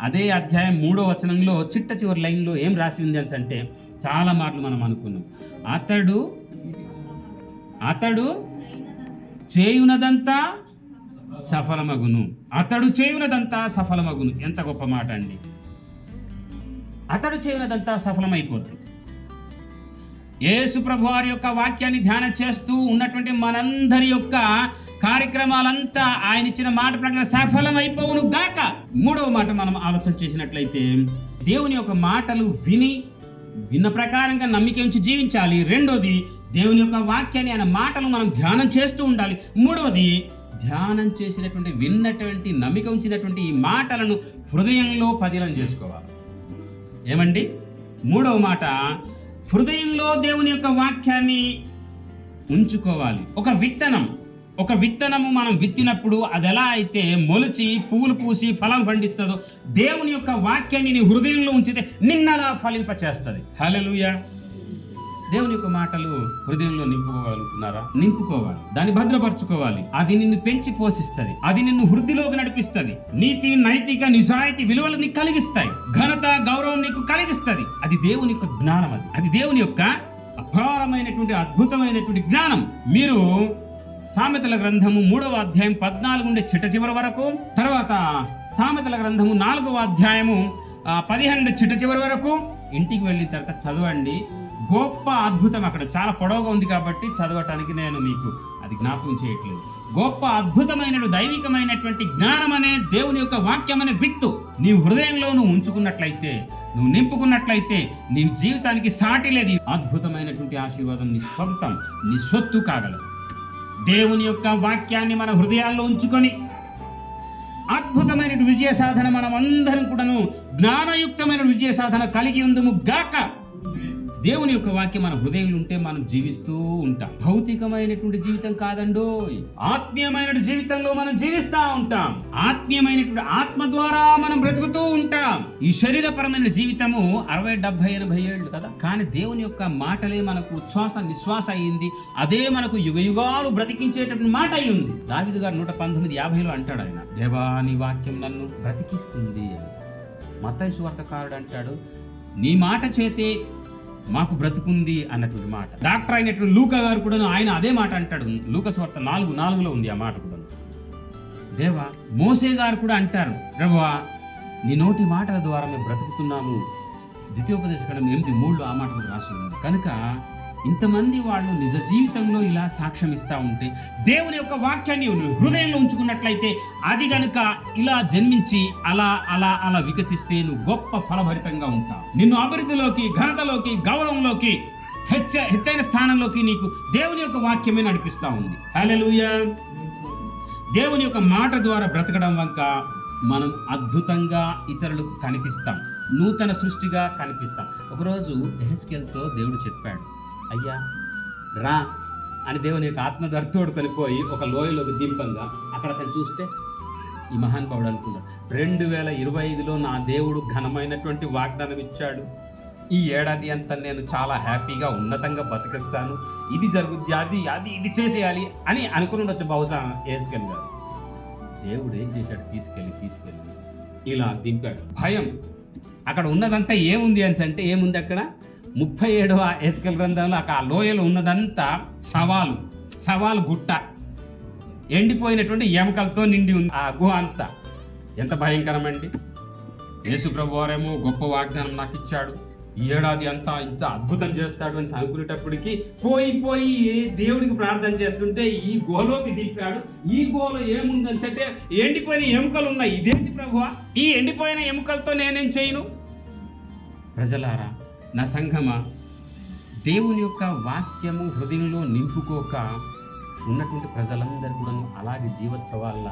అదే అధ్యాయం మూడో వచనంలో చిట్ట చివరి లైన్లో ఏం రాసి ఉంది అని అంటే చాలా మాటలు మనం అనుకున్నాం. అతడు అతడు చేయునదంతా సఫలమగును. అతడు చేయునదంతా సఫలమగును. ఎంత గొప్ప మాట అండి. అతడు చేయునదంతా సఫలమైపోతుంది. యేసు ప్రభు వారి యొక్క వాక్యాన్ని ధ్యానం చేస్తూ ఉన్నటువంటి మనందరి యొక్క కార్యక్రమాలంతా ఆయన ఇచ్చిన మాట ప్రకారం సఫలమైపోవును గాక. మూడవ మాట మనం ఆలోచన చేసినట్లయితే దేవుని యొక్క మాటలు విని విన్న ప్రకారంగా నమ్మిక ఉంచి జీవించాలి. రెండోది దేవుని యొక్క వాక్యాన్ని ఆయన మాటలు మనం ధ్యానం చేస్తూ ఉండాలి. మూడవది ధ్యానం చేసినటువంటి విన్నటువంటి నమ్మిక ఉంచినటువంటి ఈ మాటలను హృదయంలో పదిలం చేసుకోవాలి. ఏమండి? మూడవ మాట హృదయంలో దేవుని యొక్క వాక్యాన్ని ఉంచుకోవాలి. ఒక విత్తనం. ఒక విత్తనము మనం విత్తినప్పుడు అది ఎలా అయితే మొలిచి పువ్వులు పూసి ఫలం పండిస్తుందో దేవుని యొక్క వాక్యాన్ని నీ హృదయంలో ఉంచితే నిన్నలా ఫలింపచేస్తుంది. హల్లెలూయా. దేవుని యొక్క మాటలు హృదయంలో నింపుకోగలుగుతున్నారా? నింపుకోవాలి. దాన్ని భద్రపరచుకోవాలి. అది నిన్ను పెంచి పోషిస్తుంది. అది నిన్ను వృద్ధిలోకి నడిపిస్తుంది. నీతి నైతిక నిజాయితీ విలువలు నీకు కలిగిస్తాయి. ఘనత గౌరవం నీకు కలిగిస్తుంది. అది దేవుని యొక్క జ్ఞానం అది. అది దేవుని యొక్క అపారమైనటువంటి అద్భుతమైనటువంటి జ్ఞానం. మీరు సామెతల గ్రంథము మూడవ అధ్యాయం పద్నాలుగు నుండి చిట్ట చివరి వరకు తర్వాత సామెతల గ్రంథము నాలుగవ అధ్యాయము ఆ, పదిహేను చిట్ట చివరి వరకు. ఇంటికి వెళ్ళిన తర్వాత చదవండి. గొప్ప అద్భుతం అక్కడ. చాలా పొడవుగా ఉంది కాబట్టి చదవటానికి నేను మీకు అది జ్ఞాపకం చేయట్లేదు. గొప్ప అద్భుతమైన దైవికమైనటువంటి జ్ఞానం అనే దేవుని యొక్క వాక్యం అనే విత్తు. నీ హృదయంలో నువ్వు ఉంచుకున్నట్లయితే నువ్వు నింపుకున్నట్లయితే నీ జీవితానికి సాటి లేదు. అద్భుతమైనటువంటి ఆశీర్వాదం నీ సొంతం నీ సొత్తు కాగలదు దేవుని యొక్క వాక్యాన్ని మన హృదయాల్లో ఉంచుకొని అద్భుతమైన విజయ సాధన మనం అందరం కూడాను జ్ఞానయుక్తమైన విజయ సాధన కలిగి ఉందము గాక. దేవుని యొక్క వాక్యం మన హృదయంలో ఉంటే మనం జీవిస్తూ ఉంటాం. భౌతికమైనటువంటి జీవితం కాదండో ఆత్మీయమైన జీవితంలో మనం జీవిస్తూ ఉంటాం. ఆత్మీయమైనటువంటి ఆత్మ ద్వారా మనం బ్రతుకుతూ ఉంటాం. ఈ శరీరపరమైన జీవితము అరవై డెబ్బై ఎనభై ఏళ్ళు కదా? కానీ దేవుని యొక్క మాటలే మనకు ఉచ్ఛ్వాస నిశ్వాస అయింది. అదే మనకు యుగ యుగాలు బ్రతికించేటటువంటి మాట అయ్యింది దావిదు గారు నూట పంతొమ్మిది యాభైలో అంటాడు ఆయన దేవాని వాక్యం నన్ను బ్రతికిస్తుంది అని. వార్తకారుడు అంటాడు నీ మాట చేతే మాకు బ్రతుకుంది అన్నటువంటి మాట. డాక్టర్ అయినటువంటి లూకా గారు కూడా ఆయన అదే మాట అంటాడు. లూక స్వార్త నాలుగు నాలుగులో ఉంది ఆ మాట కూడా దేవా మోసే గారు కూడా అంటారు. ప్రభువా నీ నోటి మాటల ద్వారా మేము బ్రతుకుతున్నాము. ద్వితీయోపదేశం ఎనిమిది మూడు ఆ మాట కూడా రాసి ఉంది. కనుక ఇంతమంది వాళ్ళు నిజ జీవితంలో ఇలా సాక్ష్యం ఇస్తా ఉంటే దేవుని యొక్క వాక్యాన్ని హృదయంలో ఉంచుకున్నట్లయితే అది గనుక ఇలా జన్మించి అలా అలా అలా వికసిస్తే నువ్వు గొప్ప ఫలభరితంగా ఉంటావు. నిన్ను అభివృద్ధిలోకి ఘనతలోకి గౌరవంలోకి హెచ్చ హెచ్చైన స్థానంలోకి నీకు దేవుని యొక్క వాక్యమే నడిపిస్తా ఉంది. హల్లెలూయా. దేవుని యొక్క మాట ద్వారా బ్రతకడం వంక మనం అద్భుతంగా ఇతరులకు కనిపిస్తాం. నూతన సృష్టిగా కనిపిస్తాం. ఒకరోజు ఎహెచ్కెల్తో దేవుడు చెప్పాడు అయ్యా రా అని దేవుని యొక్క ఆత్మ దర్తోడుకొని పోయి ఒక లోయలోకి దింపంగా అక్కడ అతను చూస్తే ఈ మహానుభావుడు అనుకున్నాడు రెండు వేల ఇరవై ఐదులో నా దేవుడు ఘనమైనటువంటి వాగ్దానం ఇచ్చాడు. ఈ ఏడాది అంతా నేను చాలా హ్యాపీగా ఉన్నతంగా బతికిస్తాను. ఇది జరుగుద్ది అది అది ఇది చేసేయాలి అని అనుకుని ఉండొచ్చు బహుశా వేసుకెళ్ళారు గారు. దేవుడు ఏం చేశాడు? తీసుకెళ్ళి తీసుకెళ్ళి ఇలా దింపాడు. భయం. అక్కడ ఉన్నదంతా ఏముంది అని అంటే ఏముంది అక్కడ? ముప్పై ఏడవ ఏసుకెళ్ళ గ్రంథంలో అక్కడ ఆ లోయలో ఉన్నదంతా సవాలు సవాలు గుట్ట. ఎండిపోయినటువంటి ఎముకలతో నిండి ఉంది ఆ గుహ అంతా. ఎంత భయంకరమండి. యేసు ప్రభువారేమో గొప్ప వాగ్దానం నాకు ఇచ్చాడు. ఈ ఏడాది అంతా ఇంత అద్భుతం చేస్తాడు అని అనుకునేటప్పటికి పోయి పోయి దేవుడికి ప్రార్థన చేస్తుంటే ఈ గుహలోకి దింపాడు. ఈ గుహలో ఏముందని అంటే ఎండిపోయిన ఎముకలు ఉన్నాయి. ఇదేంటి ప్రభువా? ఈ ఎండిపోయిన ఎముకలతో నేనేం చేయను? ప్రజలారా నా సంఘమా దేవుని యొక్క వాక్యము హృదయంలో నింపుకోక ఉన్నటువంటి ప్రజలందరూ కూడా అలాగే జీవోత్సవాల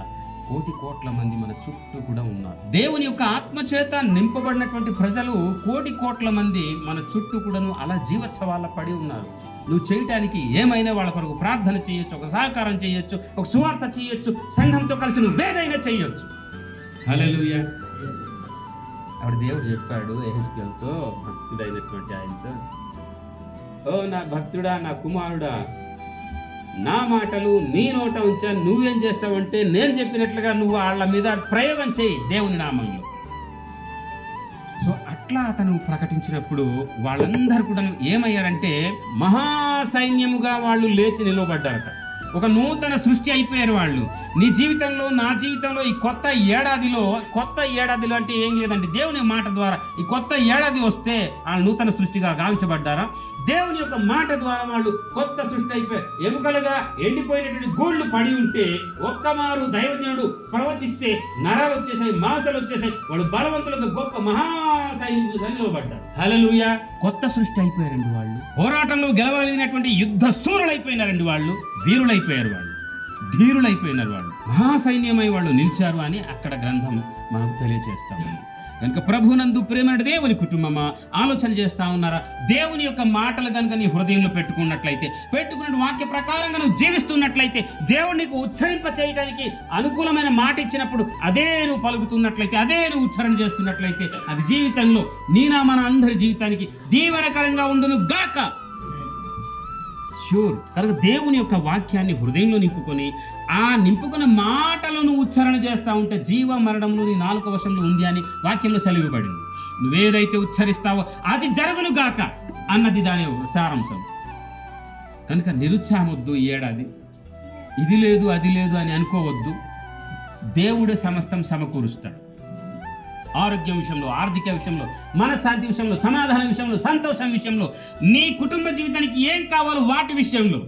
కోటి కోట్ల మంది మన చుట్టూ కూడా ఉన్నారు. దేవుని యొక్క ఆత్మచేత నింపబడినటువంటి ప్రజలు కోటి కోట్ల మంది మన చుట్టూ కూడాను అలా జీవోత్సవాల పడి ఉన్నారు. నువ్వు చేయటానికి ఏమైనా వాళ్ళ కొరకు ప్రార్థన చేయొచ్చు ఒక సహకారం చేయొచ్చు ఒక సువార్త చేయొచ్చు సంఘంతో కలిసి నువ్వు ఏదైనా చేయొచ్చు. హలో అప్పుడు దేవుడు చెప్పాడు ఎహెస్కెల్తో భక్తుడైనటువంటి ఆయనతో ఓ నా భక్తుడా నా కుమారుడా నా మాటలు నీ నోట ఉంచా నువ్వేం చేస్తావంటే నేను చెప్పినట్లుగా నువ్వు వాళ్ళ మీద ప్రయోగం చేయి దేవుని నామంలో. అట్లా అతను ప్రకటించినప్పుడు వాళ్ళందరూ కూడా ఏమయ్యారంటే మహాసైన్యముగా వాళ్ళు లేచి నిలవబడ్డారట. ఒక నూతన సృష్టి అయిపోయారు వాళ్ళు. నీ జీవితంలో నా జీవితంలో ఈ కొత్త ఏడాదిలో కొత్త ఏడాదిలో అంటే ఏం లేదండి దేవుని మాట ద్వారా ఈ కొత్త ఏడాది వస్తే ఆ నూతన సృష్టిగా గావించబడ్డారా? దేవుని యొక్క మాట ద్వారా వాళ్ళు కొత్త సృష్టి అయిపోయారు ఎముకలుగా ఎండిపోయినటువంటి గూళ్ళు పడి ఉంటే ఒక్కమారు దైవజ్ఞుడు ప్రవచిస్తే నరాలు వచ్చేసాయి మాంసాలు వచ్చేసాయి. వాళ్ళు బలవంతులతో గొప్ప మహాసైనికులుగా నిలబడ్డారు. హలలుయ కొత్త సృష్టి అయిపోయారండి వాళ్ళు. పోరాటంలో గెలవగలిగినటువంటి యుద్ధ సూరులైపోయినారండి వాళ్ళు. వీరులైపోయారు వాళ్ళు. ధీరులైపోయినారు వాళ్ళు. మహాసైన్యమై వాళ్ళు నిలిచారు అని అక్కడ గ్రంథం మనకు తెలియజేస్తామండి కనుక ప్రభునందు ప్రేమడు దేవుని కుటుంబమా? ఆలోచన చేస్తా ఉన్నారా? దేవుని యొక్క మాటలు కనుక నీ హృదయంలో పెట్టుకున్నట్లయితే పెట్టుకున్న వాక్య ప్రకారంగా నువ్వు జీవిస్తున్నట్లయితే దేవుడు నీకు ఉచ్చరింప చేయడానికి అనుకూలమైన మాట ఇచ్చినప్పుడు అదే నువ్వు పలుకుతున్నట్లయితే అదే నువ్వు ఉచ్చారణ చేస్తున్నట్లయితే అది జీవితంలో నీనా మన అందరి జీవితానికి దీవెనకరంగా ఉండును గాక. ష్యూర్ కనుక దేవుని యొక్క వాక్యాన్ని హృదయంలో నింపుకొని ఆ నింపుకున్న మాటలను ఉచ్చారణ చేస్తూ ఉంటే జీవ మరణంలో నీ నాలుక వశంలో ఉంది అని వాక్యంలో సెలవుబడింది నువ్వేదైతే ఉచ్చరిస్తావో అది జరుగును గాక అన్నది దాని సారాంశం. కనుక నిరుత్సాహమొద్దు ఈ ఏడాది. ఇది లేదు అది లేదు అని అనుకోవద్దు. దేవుడే సమస్తం సమకూరుస్తాడు. ఆరోగ్యం విషయంలో ఆర్థిక విషయంలో మనశ్శాంతి విషయంలో సమాధానం విషయంలో సంతోషం విషయంలో నీ కుటుంబ జీవితానికి ఏం కావాలో వాటి విషయంలో.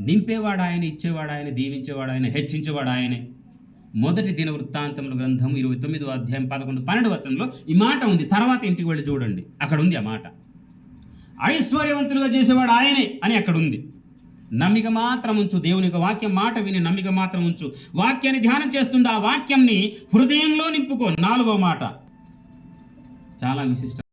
నింపేవాడు ఆయన ఇచ్చేవాడు ఆయన దీవించేవాడు ఆయన హెచ్చించేవాడు ఆయనే. మొదటి దిన వృత్తాంతముల గ్రంథం ఇరవై తొమ్మిదో అధ్యాయం పదకొండు పన్నెండు వచనంలో ఈ మాట ఉంది. తర్వాత ఇంటికి వెళ్ళి చూడండి. అక్కడ ఉంది ఆ మాట. ఐశ్వర్యవంతులుగా చేసేవాడు ఆయనే అని అక్కడ ఉంది. నమ్మిక మాత్రం ఉంచు. దేవుని యొక్క వాక్యం మాట విని నమ్మిక మాత్రం ఉంచు. వాక్యాన్ని ధ్యానం చేస్తుండే ఆ వాక్యంని హృదయంలో నింపుకో. నాలుగో మాట. చాలా విశిష్టం.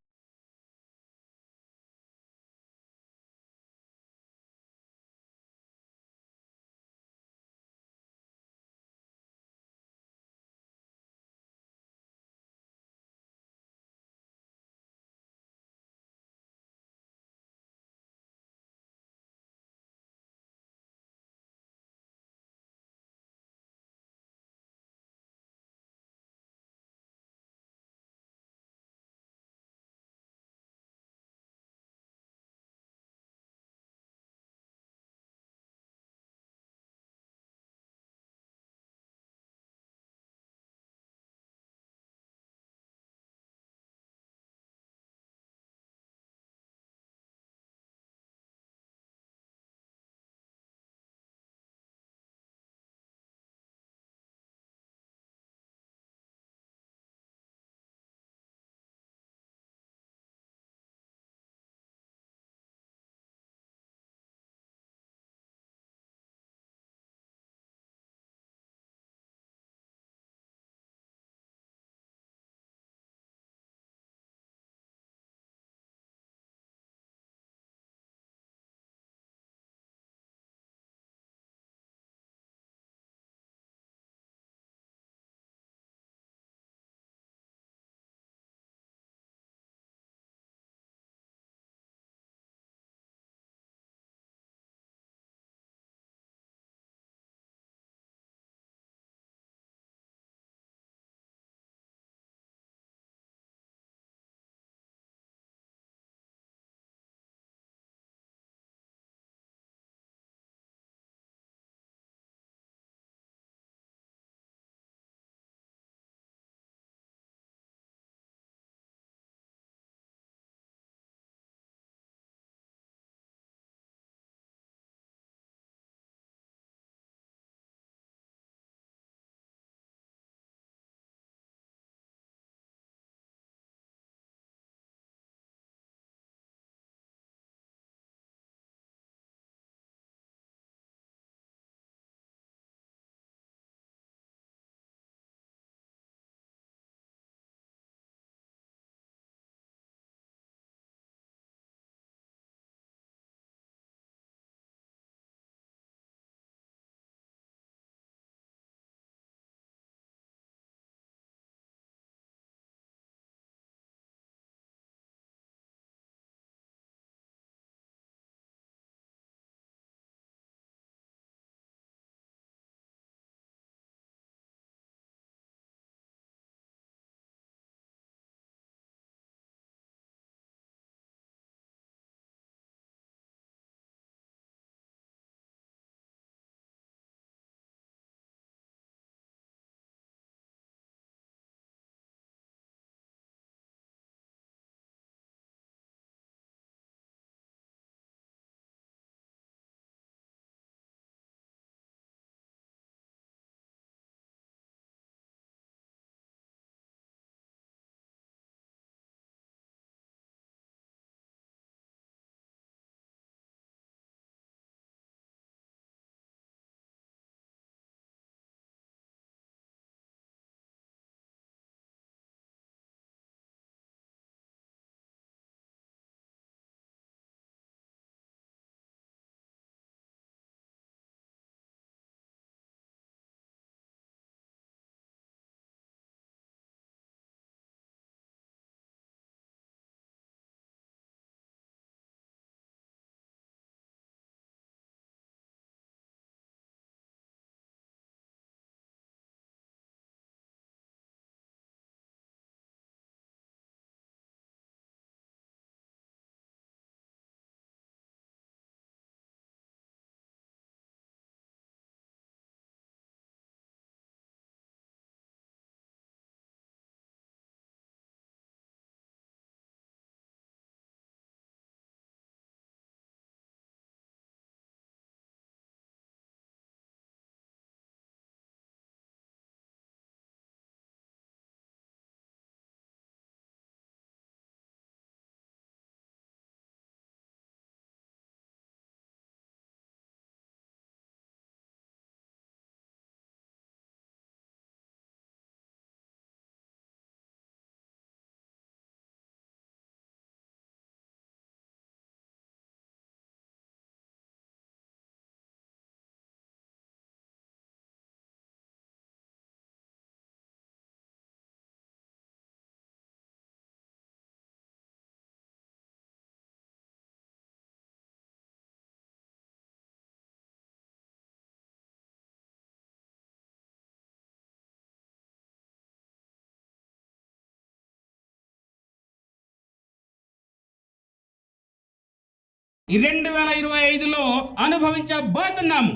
రెండు వేల ఇరవై ఐదులో అనుభవించబోతున్నాము.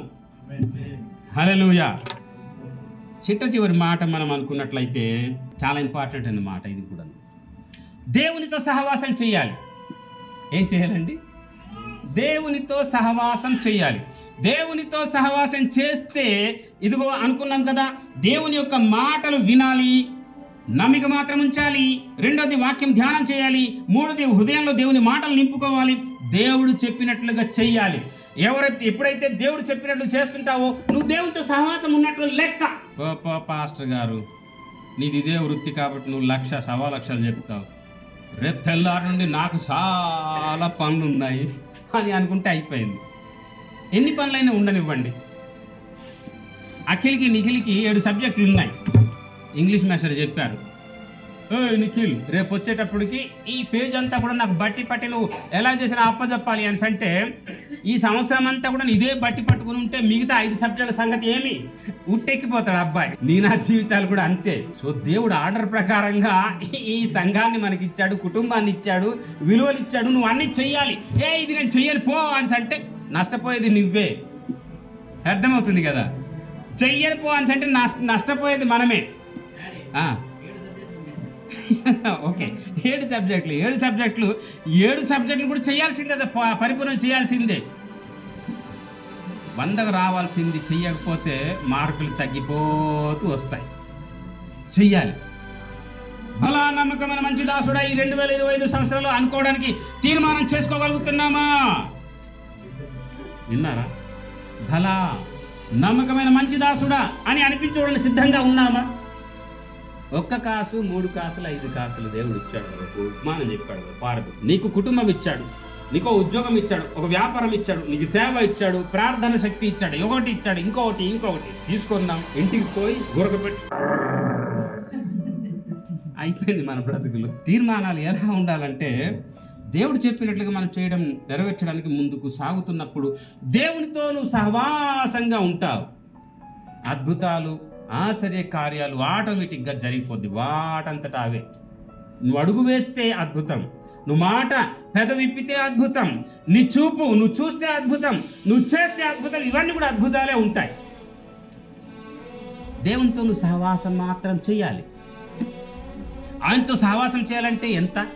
హల్లెలూయా. చిట్ట చివరి మాట మనం అనుకున్నట్లయితే చాలా ఇంపార్టెంట్ అన్నమాట ఇది కూడా. దేవునితో సహవాసం చేయాలి. ఏం చేయాలండి? దేవునితో సహవాసం చేయాలి. దేవునితో సహవాసం చేస్తే ఇదిగో అనుకున్నాం కదా దేవుని యొక్క మాటలు వినాలి నమ్మిక మాత్రం ఉంచాలి రెండోది వాక్యం ధ్యానం చేయాలి మూడోది హృదయంలో దేవుని మాటలు నింపుకోవాలి దేవుడు చెప్పినట్లుగా చెయ్యాలి. ఎవరైతే ఎప్పుడైతే దేవుడు చెప్పినట్లు చేస్తుంటావో నువ్వు దేవుడితో సహవాసం ఉన్నట్లు లెక్క. పో- పాస్టర్ గారు. నీది ఇదే వృత్తి కాబట్టి నువ్వు లక్ష సవా లక్షలు చెప్తావు. రేపు తెల్లారి నుండి నాకు చాలా పనులు ఉన్నాయి అని అనుకుంటే అయిపోయింది. ఎన్ని పనులైనా ఉండనివ్వండి. అఖిల్కి నిఖిల్కి ఏడు సబ్జెక్టులు ఉన్నాయి ఇంగ్లీష్ మాస్టర్ చెప్పారు. ఏ నిఖిల్ రేపు వచ్చేటప్పటికి ఈ పేజ్ అంతా కూడా నాకు బట్టి పట్టిలు ఎలా చేసినా అప్పచెప్పాలి అని అంటే ఈ సంవత్సరం అంతా కూడా నేను ఇదే బట్టి పట్టుకుని ఉంటే మిగతా ఐదు సబ్జెక్టుల సంగతి ఏమి? ఉట్టెక్కిపోతాడు అబ్బాయి. నీ నా జీవితాలు కూడా అంతే. సో దేవుడు ఆర్డర్ ప్రకారంగా ఈ- ఈ సంఘాన్ని మనకి ఇచ్చాడు కుటుంబాన్ని ఇచ్చాడు విలువలు ఇచ్చాడు నువ్వు అన్ని చెయ్యాలి. ఏ ఇది నేను చెయ్యాలి పో అని అంటే నష్టపోయేది నువ్వే. అర్థమవుతుంది కదా? చెయ్యని పో అని అంటే నష్ట నష్టపోయేది మనమే. ఆ. ఓకే. ఏడు సబ్జెక్టులు ఏడు సబ్జెక్టులు ఏడు సబ్జెక్టులు కూడా చేయాల్సిందే అది ప- పరిపూర్ణం చేయాల్సిందే. వందకు రావాల్సింది చెయ్యకపోతే మార్కులు తగ్గిపోతూ వస్తాయి. చెయ్యాలి. బలా నమ్మకమైన మంచి దాసుడా ఈ రెండు వేల ఇరవై ఐదు సంవత్సరాలు అనుకోవడానికి తీర్మానం చేసుకోగలుగుతున్నామా? విన్నారా? భలా నమ్మకమైన మంచి దాసుడా అని అనిపించుకోవడానికి సిద్ధంగా ఉన్నామా? ఒక్క కాసు మూడు కాసులు ఐదు కాసులు దేవుడు ఇచ్చాడు మనకు. ఉపమానం చెప్పాడు పారకు నీకు కుటుంబం ఇచ్చాడు నీకు ఉద్యోగం ఇచ్చాడు ఒక వ్యాపారం ఇచ్చాడు నీకు సేవ ఇచ్చాడు ప్రార్థన శక్తి ఇచ్చాడు ఒకటి ఇచ్చాడు ఇంకొకటి ఇంకొకటి. తీసుకున్నాం ఇంటికి పోయి గురకపెట్టి అయిపోయింది మన బ్రతుకులు. తీర్మానాలు ఎలా ఉండాలంటే దేవుడు చెప్పినట్లుగా మనం చేయడం నెరవేర్చడానికి ముందుకు సాగుతున్నప్పుడు దేవునితో నువ్వు సహవాసంగా ఉంటావు. అద్భుతాలు ఆశ్చర్య కార్యాలు ఆటోమేటిక్గా జరిగిపోద్ది. వాటంతటా అవే. నువ్వు అడుగు వేస్తే అద్భుతం. నువ్వు మాట పెద విప్పితే అద్భుతం. నీ చూపు నువ్వు చూస్తే అద్భుతం. నువ్వు చేస్తే అద్భుతం. ఇవన్నీ కూడా అద్భుతాలే ఉంటాయి. దేవునితో నువ్వు సహవాసం మాత్రం చేయాలి. ఆయనతో సహవాసం చేయాలంటే ఎంత?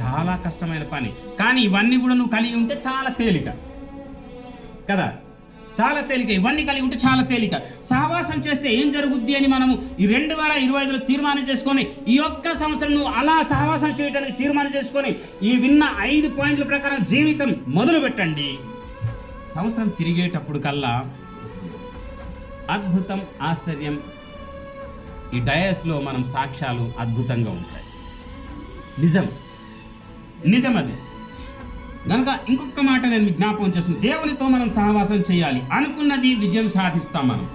చాలా కష్టమైన పని. కానీ ఇవన్నీ కూడా నువ్వు కలిగి ఉంటే చాలా తేలిక. కదా? చాలా తేలిక. ఇవన్నీ కలిగి ఉంటే చాలా తేలిక. సహవాసం చేస్తే ఏం జరుగుద్ది అని మనము ఈ రెండు వేల ఇరవై ఐదులో తీర్మానం చేసుకొని ఈ ఒక్క సంవత్సరం నువ్వు అలా సహవాసం చేయడానికి తీర్మానం చేసుకొని ఈ విన్న ఐదు పాయింట్ల ప్రకారం జీవితం మొదలు పెట్టండి. సంవత్సరం తిరిగేటప్పుడు కల్లా అద్భుతం ఆశ్చర్యం ఈ డయస్లో మనం సాక్ష్యాలు అద్భుతంగా ఉంటాయి. నిజం. నిజం అది కనుక ఇంకొక మాట నేను మీకు జ్ఞాపకం చేస్తున్నాను దేవునితో మనం సహవాసం చేయాలి. అనుకున్నది విజయం సాధిస్తాం మనం.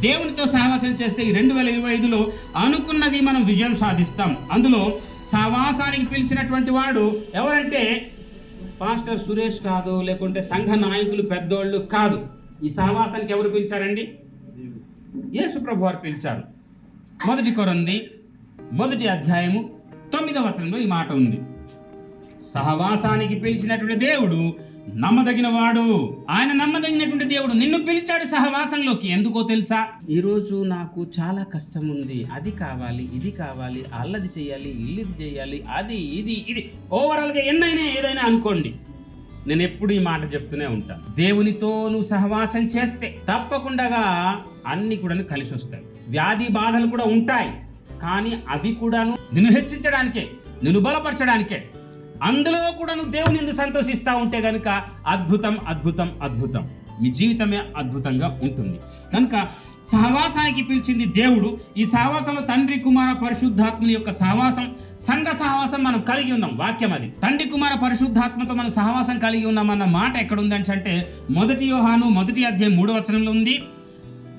దేవునితో సహవాసం చేస్తే ఈ రెండు వేల ఇరవై ఐదులో అనుకున్నది మనం విజయం సాధిస్తాం. అందులో సహవాసానికి పిలిచినటువంటి వాడు ఎవరంటే పాస్టర్ సురేష్ కాదు లేకుంటే సంఘ నాయకులు పెద్దోళ్ళు కాదు. ఈ సహవాసానికి ఎవరు పిలిచారండి? యేసుప్రభు వారు పిలిచారు. మొదటి కొరంది మొదటి అధ్యాయము తొమ్మిదవ వచనంలో ఈ మాట ఉంది. సహవాసానికి పిలిచినటువంటి దేవుడు నమ్మదగిన వాడు ఆయన నమ్మదగినటువంటి దేవుడు నిన్ను పిలిచాడు సహవాసంలోకి. ఎందుకో తెలుసా? ఈరోజు నాకు చాలా కష్టం ఉంది అది కావాలి ఇది కావాలి అల్లది చేయాలి ఇల్లుది చేయాలి అది ఇది ఇది. ఓవరాల్గా ఎన్నైనా ఏదైనా అనుకోండి. నేను ఎప్పుడు ఈ మాట చెప్తూనే ఉంటాను దేవునితో నువ్వు సహవాసం చేస్తే తప్పకుండా అన్ని కూడా కలిసి వస్తాయి వ్యాధి బాధలు కూడా ఉంటాయి. కానీ అవి కూడాను నిన్ను హెచ్చించడానికే నిన్ను బలపరచడానికే అందులో కూడా నువ్వు దేవుని ఎందుకు సంతోషిస్తూ ఉంటే కనుక అద్భుతం అద్భుతం అద్భుతం. మీ జీవితమే అద్భుతంగా ఉంటుంది. కనుక సహవాసానికి పిలిచింది దేవుడు. ఈ సహవాసంలో తండ్రి కుమార పరిశుద్ధాత్మని యొక్క సహవాసం సంఘ సహవాసం మనం కలిగి ఉన్నాం. వాక్యం అది. తండ్రి కుమార పరిశుద్ధాత్మతో మనం సహవాసం కలిగి ఉన్నామన్న మాట ఎక్కడ ఉందని మొదటి యోహాను మొదటి అధ్యాయం మూడో వచనంలో ఉంది.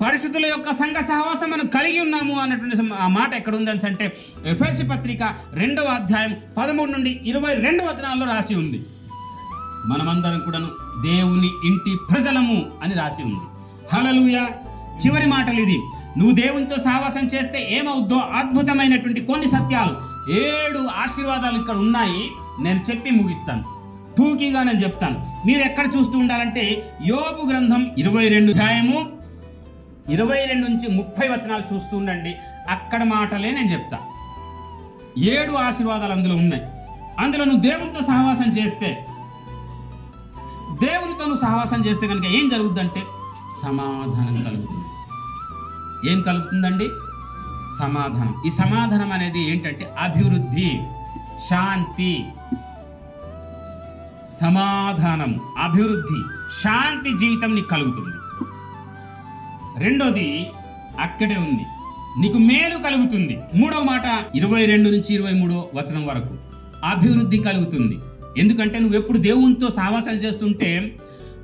పరిశుద్ధుల యొక్క సంఘ సహవాసం మనం కలిగి ఉన్నాము అన్నటువంటి ఆ మాట ఎక్కడ ఉందని అంటే ఎఫ్ఎస్సి పత్రిక రెండవ అధ్యాయం పదమూడు నుండి ఇరవై రెండు వచనాల్లో రాసి ఉంది. మనమందరం కూడాను దేవుని ఇంటి ప్రజలము అని రాసి ఉంది. హలలుయ చివరి మాటలు ఇది. నువ్వు దేవునితో సహవాసం చేస్తే ఏమవుద్దో అద్భుతమైనటువంటి కొన్ని సత్యాలు. ఏడు ఆశీర్వాదాలు ఇక్కడ ఉన్నాయి. నేను చెప్పి ముగిస్తాను. టూకీగా నేను చెప్తాను. మీరు ఎక్కడ చూస్తూ ఉండాలంటే యోగు గ్రంథం ఇరవై రెండు ధ్యాయము ఇరవై రెండు నుంచి ముప్పై వచనాలు చూస్తూ ఉండండి. అక్కడ మాటలే నేను చెప్తా. ఏడు ఆశీర్వాదాలు అందులో ఉన్నాయి. అందులో నువ్వు దేవునితో సహవాసం చేస్తే దేవునితో నువ్వు సహవాసం చేస్తే కనుక ఏం జరుగుద్దంటే సమాధానం కలుగుతుంది. ఏం కలుగుతుందండి? సమాధానం. ఈ సమాధానం అనేది ఏంటంటే అభివృద్ధి శాంతి సమాధానం అభివృద్ధి శాంతి జీవితం నీకు కలుగుతుంది. రెండోది అక్కడే ఉంది. నీకు మేలు కలుగుతుంది. మూడవ మాట ఇరవై రెండు నుంచి ఇరవై మూడో వచనం వరకు అభివృద్ధి కలుగుతుంది. ఎందుకంటే నువ్వు ఎప్పుడు దేవునితో సావాసాలు చేస్తుంటే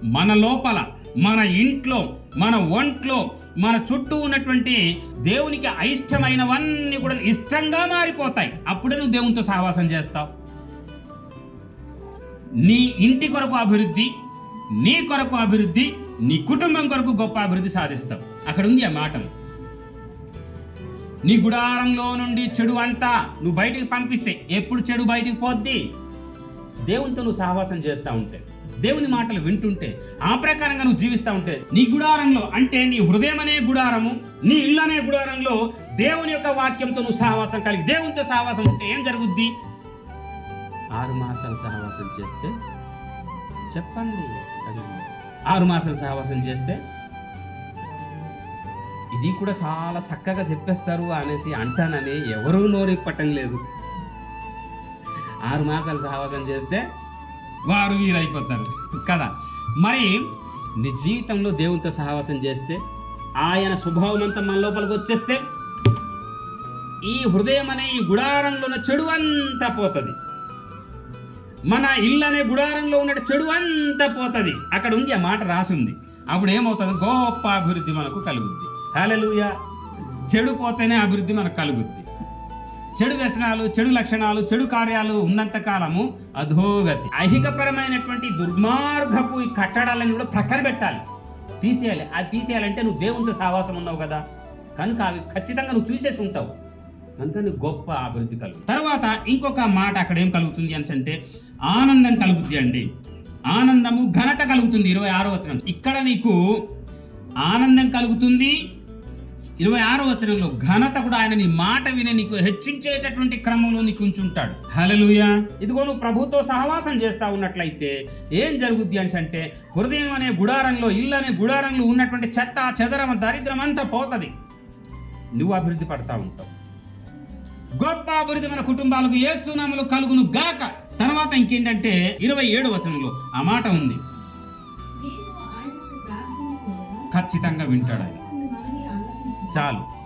మన లోపల మన ఇంట్లో మన ఒంట్లో మన చుట్టూ ఉన్నటువంటి దేవునికి అయిష్టమైనవన్నీ కూడా ఇష్టంగా మారిపోతాయి. అప్పుడే నువ్వు దేవునితో సహవాసం చేస్తావు. నీ ఇంటి కొరకు అభివృద్ధి నీ కొరకు అభివృద్ధి నీ కుటుంబం కొరకు గొప్ప అభివృద్ధి సాధిస్తావు అక్కడ ఉంది ఆ మాటలు. నీ గుడారంలో నుండి చెడు అంతా నువ్వు బయటికి పంపిస్తే ఎప్పుడు చెడు బయటికి పోద్ది? దేవునితో నువ్వు సహవాసం చేస్తూ ఉంటే దేవుని మాటలు వింటుంటే ఆ ప్రకారంగా నువ్వు జీవిస్తూ ఉంటే నీ గుడారంలో అంటే నీ హృదయం అనే గుడారము నీ ఇల్లు అనే గుడారంలో దేవుని యొక్క వాక్యంతో నువ్వు సహవాసం కలిగి దేవునితో సహవాసం ఉంటే ఏం జరుగుద్ది? ఆరు మాసాలు సహవాసం చేస్తే చెప్పండి. ఆరు మాసాలు సహవాసం చేస్తే ఇది కూడా చాలా చక్కగా చెప్పేస్తారు అనేసి అంటానని ఎవరూ నోరెప్పటం లేదు. ఆరు మాసాలు సహవాసం చేస్తే వారు వీరైపోతారు కదా? మరి నీ జీవితంలో దేవునితో సహవాసం చేస్తే ఆయన స్వభావం అంతా మన లోపలికి వచ్చేస్తే ఈ హృదయం అనే ఈ గుడారంలో ఉన్న చెడు అంతా పోతుంది. మన ఇల్లు అనే గుడారంలో ఉన్న చెడు అంతా పోతుంది. అక్కడ ఉంది ఆ మాట రాసుంది. అప్పుడు ఏమవుతుంది? గొప్ప అభివృద్ధి మనకు కలుగుద్ది. హల్లెలూయ. చెడు పోతేనే అభివృద్ధి మనకు కలుగుద్ది. చెడు వ్యసనాలు చెడు లక్షణాలు చెడు కార్యాలు ఉన్నంత కాలము అధోగతి. ఐహికపరమైనటువంటి దుర్మార్గపు ఈ కట్టడాలను కూడా ప్రక్కన పెట్టాలి. తీసేయాలి. అది తీసేయాలంటే నువ్వు దేవునితో సావాసం ఉన్నావు కదా. కనుక అవి ఖచ్చితంగా నువ్వు తీసేసి ఉంటావు. కనుక నీకు గొప్ప అభివృద్ధి కలుగు తర్వాత ఇంకొక మాట అక్కడ ఏం కలుగుతుంది అని అంటే ఆనందం కలుగుతుంది అండి. ఆనందము ఘనత కలుగుతుంది. ఇరవై ఆరో వచనం. ఇక్కడ నీకు ఆనందం కలుగుతుంది. ఇరవై ఆరో వచనంలో ఘనత కూడా ఆయన నీ మాట విని నీకు హెచ్చించేటటువంటి క్రమంలో నీకు ఉంచుంటాడు హలలుయ ఇదిగో నువ్వు ప్రభుతో సహవాసం చేస్తా ఉన్నట్లయితే ఏం జరుగుద్ది అని అంటే హృదయం అనే గుడారంలో ఇల్లు అనే గుడారంలో ఉన్నటువంటి చెత్త చెదరం దరిద్రం అంతా పోతుంది. నువ్వు అభివృద్ధి పడతా ఉంటావు. గొప్ప అభివృద్ధి మన కుటుంబాలకు ఏసునామలు కలుగును గాక. తర్వాత ఇంకేంటంటే ఇరవై ఏడు వచనంలో ఆ మాట ఉంది. ఖచ్చితంగా వింటాడు ఆయన. చాలు.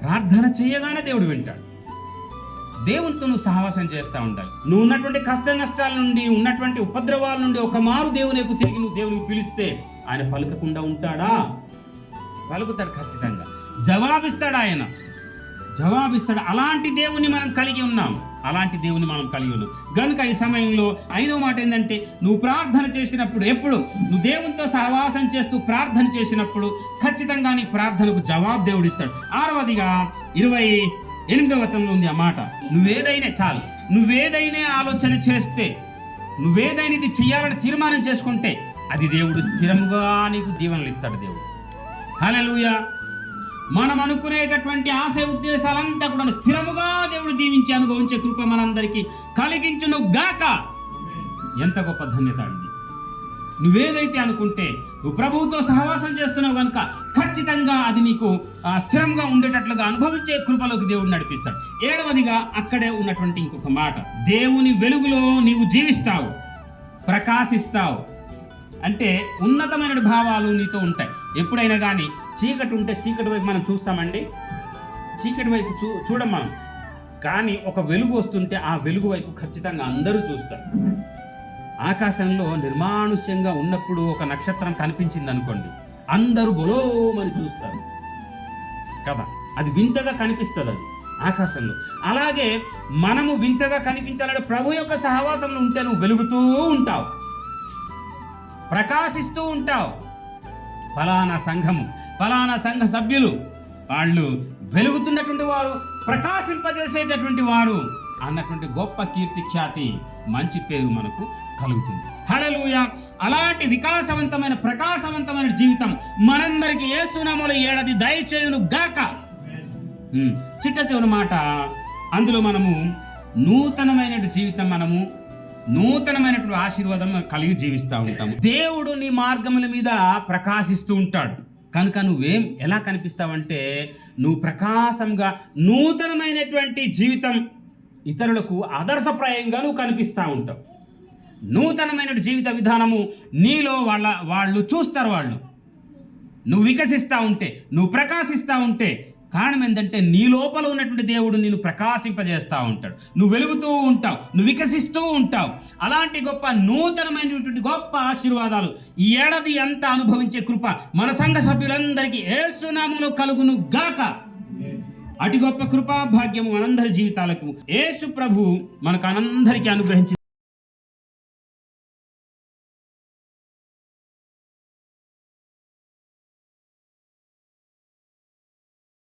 ప్రార్థన చేయగానే దేవుడు వింటాడు. దేవునితో నువ్వు సహవాసం చేస్తూ ఉండాలి నువ్వు ఉన్నటువంటి కష్ట నష్టాల నుండి ఉన్నటువంటి ఉపద్రవాల నుండి ఒక మారు దేవుని తిరిగి నువ్వు దేవునికి పిలిస్తే ఆయన పలుకకుండా ఉంటాడా? పలుకుతాడు ఖచ్చితంగా. జవాబిస్తాడు ఆయన. జవాబిస్తాడు. అలాంటి దేవుని మనం కలిగి ఉన్నాం. అలాంటి దేవుని మనం కలిగి ఉన్నాం. గనుక ఈ సమయంలో ఐదో మాట ఏంటంటే నువ్వు ప్రార్థన చేసినప్పుడు ఎప్పుడు నువ్వు దేవునితో సహవాసం చేస్తూ ప్రార్థన చేసినప్పుడు ఖచ్చితంగా నీ ప్రార్థనకు జవాబు దేవుడు ఇస్తాడు. ఆరవదిగా ఇరవై ఎనిమిదవ వచనంలో ఉంది ఆ మాట. నువ్వేదైనా చాలు. నువ్వేదైనా ఆలోచన చేస్తే నువ్వేదైనా ఇది చేయాలని తీర్మానం చేసుకుంటే అది దేవుడు స్థిరముగా నీకు దీవెనలు ఇస్తాడు దేవుడు. హల్లెలూయా. మనం అనుకునేటటువంటి ఆశ ఉద్దేశాలంతా కూడా స్థిరముగా దేవుడు దీవించి అనుభవించే కృప మనందరికీ కలిగించును గాక. ఎంత గొప్ప ధన్యత అండి. నువ్వేదైతే అనుకుంటే నువ్వు ప్రభువుతో సహవాసం చేస్తున్నావు కనుక ఖచ్చితంగా అది నీకు స్థిరంగా ఉండేటట్లుగా అనుభవించే కృపలోకి దేవుడు నడిపిస్తాడు. ఏడవదిగా అక్కడే ఉన్నటువంటి ఇంకొక మాట. దేవుని వెలుగులో నీవు జీవిస్తావు ప్రకాశిస్తావు అంటే ఉన్నతమైన భావాలు నీతో ఉంటాయి. ఎప్పుడైనా కానీ చీకటి ఉంటే చీకటి వైపు మనం చూస్తామండి? చీకటి వైపు చూ చూడం మనం. కానీ ఒక వెలుగు వస్తుంటే ఆ వెలుగు వైపు ఖచ్చితంగా అందరూ చూస్తారు. ఆకాశంలో నిర్మానుష్యంగా ఉన్నప్పుడు ఒక నక్షత్రం కనిపించింది అనుకోండి అందరూ బొలోమని చూస్తారు. కదా? అది వింతగా కనిపిస్తుంది అది ఆకాశంలో. అలాగే మనము వింతగా కనిపించాలంటే ప్రభు యొక్క సహవాసంలో ఉంటే నువ్వు వెలుగుతూ ఉంటావు. ప్రకాశిస్తూ ఉంటావు. ఫలానా సంఘము ఫలానా సంఘ సభ్యులు వాళ్ళు వెలుగుతున్నటువంటి వారు ప్రకాశింపజేసేటటువంటి వారు అన్నటువంటి గొప్ప కీర్తి ఖ్యాతి మంచి పేరు మనకు కలుగుతుంది. హల్లెలూయా! అలాంటి వికాసవంతమైన ప్రకాశవంతమైన జీవితం మనందరికీ ఏసునామలో ఏడాది దయచేయును గాక. చిట్ట మాట. అందులో మనము నూతనమైన జీవితం మనము నూతనమైనటువంటి ఆశీర్వాదం కలిగి జీవిస్తూ ఉంటాము. దేవుడు నీ మార్గముల మీద ప్రకాశిస్తూ ఉంటాడు. కనుక నువ్వేం ఎలా కనిపిస్తావంటే నువ్వు ప్రకాశంగా నూతనమైనటువంటి జీవితం ఇతరులకు ఆదర్శప్రాయంగా నువ్వు కనిపిస్తూ ఉంటావు. నూతనమైన జీవిత విధానము నీలో వాళ్ళ వాళ్ళు చూస్తారు వాళ్ళు. నువ్వు వికసిస్తూ ఉంటే నువ్వు ప్రకాశిస్తూ ఉంటే కారణం ఏంటంటే నీ లోపల ఉన్నటువంటి దేవుడు నేను ప్రకాశింపజేస్తూ ఉంటాడు. నువ్వు వెలుగుతూ ఉంటావు నువ్వు వికసిస్తూ ఉంటావు. అలాంటి గొప్ప నూతనమైనటువంటి గొప్ప ఆశీర్వాదాలు ఈ ఏడాది ఎంత అనుభవించే కృప మన సంఘ సభ్యులందరికీ ఏసునామలు కలుగును గాక. అటు గొప్ప కృపా భాగ్యము మనందరి జీవితాలకు. ఏసు ప్రభు మనకు అనందరికీ అనుగ్రహించి